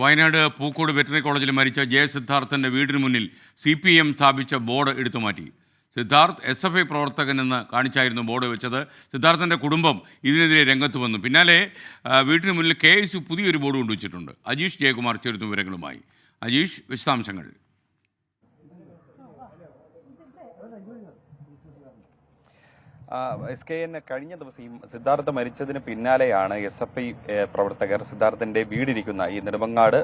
Wayanad Pookode veterinary കോളേജിൽ മരിച്ച J സിദ്ധാർത്ഥന്റെ വീടിന് മുന്നിൽ സി പി എം സ്ഥാപിച്ച ബോർഡ് എടുത്തു മാറ്റി. സിദ്ധാർത്ഥ് എസ് എഫ് ഐ പ്രവർത്തകനെന്ന് കാണിച്ചായിരുന്നു ബോർഡ് വെച്ചത്. സിദ്ധാർത്ഥന്റെ കുടുംബം ഇതിനെതിരെ രംഗത്ത് വന്നു. പിന്നാലെ വീട്ടിന് മുന്നിൽ കെ എസ് പുതിയൊരു ബോർഡ് കൊണ്ടുവച്ചിട്ടുണ്ട്. അജീഷ് ജയകുമാർ ചേരുന്ന വിവരങ്ങളുമായി. അജീഷ് വിശദാംശങ്ങൾ. എസ് കെ എൻ കഴിഞ്ഞ ദിവസം ഈ സിദ്ധാർത്ഥ മരിച്ചതിന് പിന്നാലെയാണ് എസ് എഫ് ഐ പ്രവർത്തകർ സിദ്ധാർത്ഥന്റെ വീടിരിക്കുന്ന ഈ നെടുമങ്ങാട്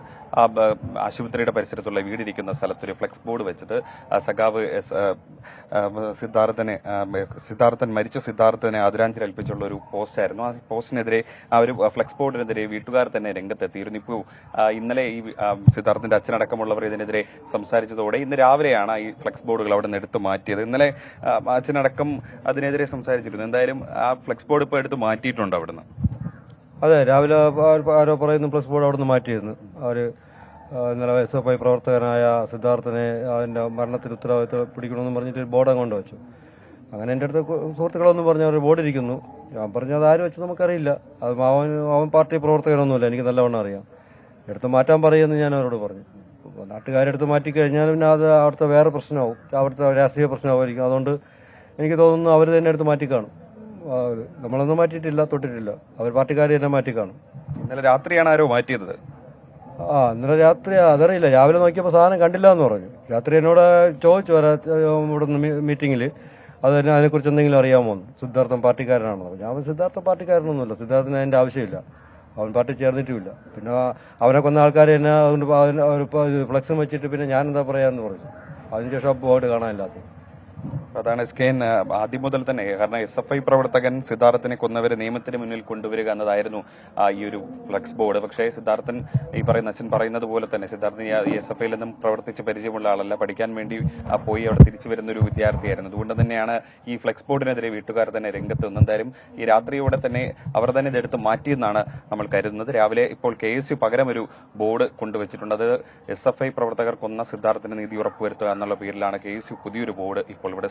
ആശുപത്രിയുടെ പരിസരത്തുള്ള വീടിരിക്കുന്ന സ്ഥലത്തൊരു ഫ്ലെക്സ് ബോർഡ് വെച്ചത്. സഖാവ് എസ്, സിദ്ധാർത്ഥനെ സിദ്ധാർത്ഥൻ മരിച്ച സിദ്ധാർത്ഥനെ ആദരാഞ്ജലി അൽപ്പിച്ചുള്ള ഒരു പോസ്റ്റായിരുന്നു ആ പോസ്റ്റിനെതിരെ ആ ഒരു ഫ്ലെക്സ് ബോർഡിനെതിരെ വീട്ടുകാർ തന്നെ രംഗത്തെത്തിയിരുന്നു. ഇപ്പോൾ ഇന്നലെ ഈ സിദ്ധാർത്ഥന്റെ അച്ഛനടക്കമുള്ളവർ ഇതിനെതിരെ സംസാരിച്ചതോടെ ഇന്ന് രാവിലെയാണ് ഈ ഫ്ലെക്സ് ബോർഡുകൾ അവിടെ നിന്ന് എടുത്തു മാറ്റിയത്. ഇന്നലെ അച്ഛനടക്കം അതിനെതിരെ സംസാരിച്ചിരുന്നു. എന്തായാലും ആ ഫ്ലെക്സ് ബോർഡ് ഇപ്പോൾ എടുത്ത് മാറ്റിയിട്ടുണ്ട് അവിടുന്ന്. അതെ രാവിലെ ആരോ- പറയുന്നു ഫ്ലെക്സ് ബോർഡ് അവിടെ നിന്ന് മാറ്റിയിരുന്നു അവർ ഇന്നലെ എസ് എഫ് ഐ പ്രവർത്തകനായ സിദ്ധാർത്ഥനെ അതിന്റെ മരണത്തിൽ ഉത്തരവാദിത്വം പിടിക്കണമെന്ന് പറഞ്ഞിട്ട് ഒരു ബോർഡ് അങ്ങോട്ട് വെച്ചു അങ്ങനെ എന്റെ അടുത്ത് സുഹൃത്തുക്കളൊന്നും പറഞ്ഞു അവർ ബോർഡ് ഇരിക്കുന്നു. ഞാൻ പറഞ്ഞു അത് ആര് വെച്ച് നമുക്കറിയില്ല. അത് അവൻ അവൻ പാർട്ടി പ്രവർത്തകനൊന്നുമില്ല. എനിക്ക് നല്ലവണ്ണം അറിയാം. എടുത്ത് മാറ്റാൻ പറയുമെന്ന് ഞാൻ അവരോട് പറഞ്ഞു. നാട്ടുകാരെടുത്ത് മാറ്റിക്കഴിഞ്ഞാൽ പിന്നെ അത് അവിടുത്തെ വേറെ പ്രശ്നമാവും. അവിടുത്തെ രാഷ്ട്രീയ പ്രശ്നമായിരിക്കും അതുകൊണ്ട് എനിക്ക് തോന്നുന്നു അവർ തന്നെ എടുത്ത് മാറ്റിക്കാണും. കാണും നമ്മളൊന്നും മാറ്റിയിട്ടില്ല തൊട്ടിട്ടില്ല. അവർ പാർട്ടിക്കാർ തന്നെ മാറ്റിക്കാണും. ഇന്നലെ രാത്രിയാണ് ആരോ മാറ്റിയത്. ആ ഇന്നലെ രാത്രി അതറിയില്ല. രാവിലെ നോക്കിയപ്പോൾ സാധനം കണ്ടില്ല എന്ന് പറഞ്ഞു. രാത്രി എന്നോട് ചോദിച്ചു ഇവിടുന്ന് മീറ്റിങ്ങിൽ അത് തന്നെ അതിനെക്കുറിച്ച് എന്തെങ്കിലും അറിയാമോ എന്ന്. സിദ്ധാർത്ഥൻ പാർട്ടിക്കാരനാണോ ഞാൻ സിദ്ധാർത്ഥ പാർട്ടിക്കാരനൊന്നുമില്ല. സിദ്ധാർത്ഥന് അതിന്റെ ആവശ്യമില്ല. അവൻ പാർട്ടി ചേർന്നിട്ടുമില്ല. പിന്നെ അവനെ കൊന്ന ആൾക്കാർ തന്നെ അതുകൊണ്ട് ഫ്ലക്സും വെച്ചിട്ട് പിന്നെ ഞാൻ എന്താ പറയാന്ന് പറഞ്ഞു. അതിനുശേഷം പോയിട്ട് കാണാനില്ലാത്തത് അതാണ് എസ് കെ എൻ ആദ്യം മുതൽ തന്നെ. കാരണം എസ് എഫ് ഐ പ്രവർത്തകൻ സിദ്ധാർത്ഥനെ കൊന്നവരെ നിയമത്തിന് മുന്നിൽ കൊണ്ടുവരിക എന്നതായിരുന്നു ഈ ഒരു ഫ്ലക്സ് ബോർഡ്. പക്ഷേ സിദ്ധാർത്ഥൻ ഈ പറയുന്ന അച്ഛൻ പറയുന്നത് പോലെ തന്നെ സിദ്ധാർത്ഥൻ എസ് എഫ് ഐയിൽ നിന്നും പ്രവർത്തിച്ച് പരിചയമുള്ള ആളല്ല. പഠിക്കാൻ വേണ്ടി പോയി അവിടെ തിരിച്ചു വരുന്ന ഒരു വിദ്യാർത്ഥിയായിരുന്നു. അതുകൊണ്ട് തന്നെയാണ് ഈ ഫ്ലക്സ് ബോർഡിനെതിരെ വീട്ടുകാർ തന്നെ രംഗത്ത് നിന്ന് എന്തായാലും ഈ രാത്രിയോടെ തന്നെ അവർ തന്നെ ഇതെടുത്ത് മാറ്റിയെന്നാണ് നമ്മൾ കരുതുന്നത്. രാവിലെ ഇപ്പോൾ കെ എസ് യു പകരം ഒരു ബോർഡ് കൊണ്ടുവച്ചിട്ടുണ്ട്. അത് എസ് എഫ് ഐ പ്രവർത്തകർ കൊന്ന സിദ്ധാർത്ഥന് നീതി ഉറപ്പുവരുത്തുക എന്നുള്ള പേരിലാണ് കെ എസ് യു പുതിയൊരു ബോർഡ് ഇപ്പോൾ ഇവിടെ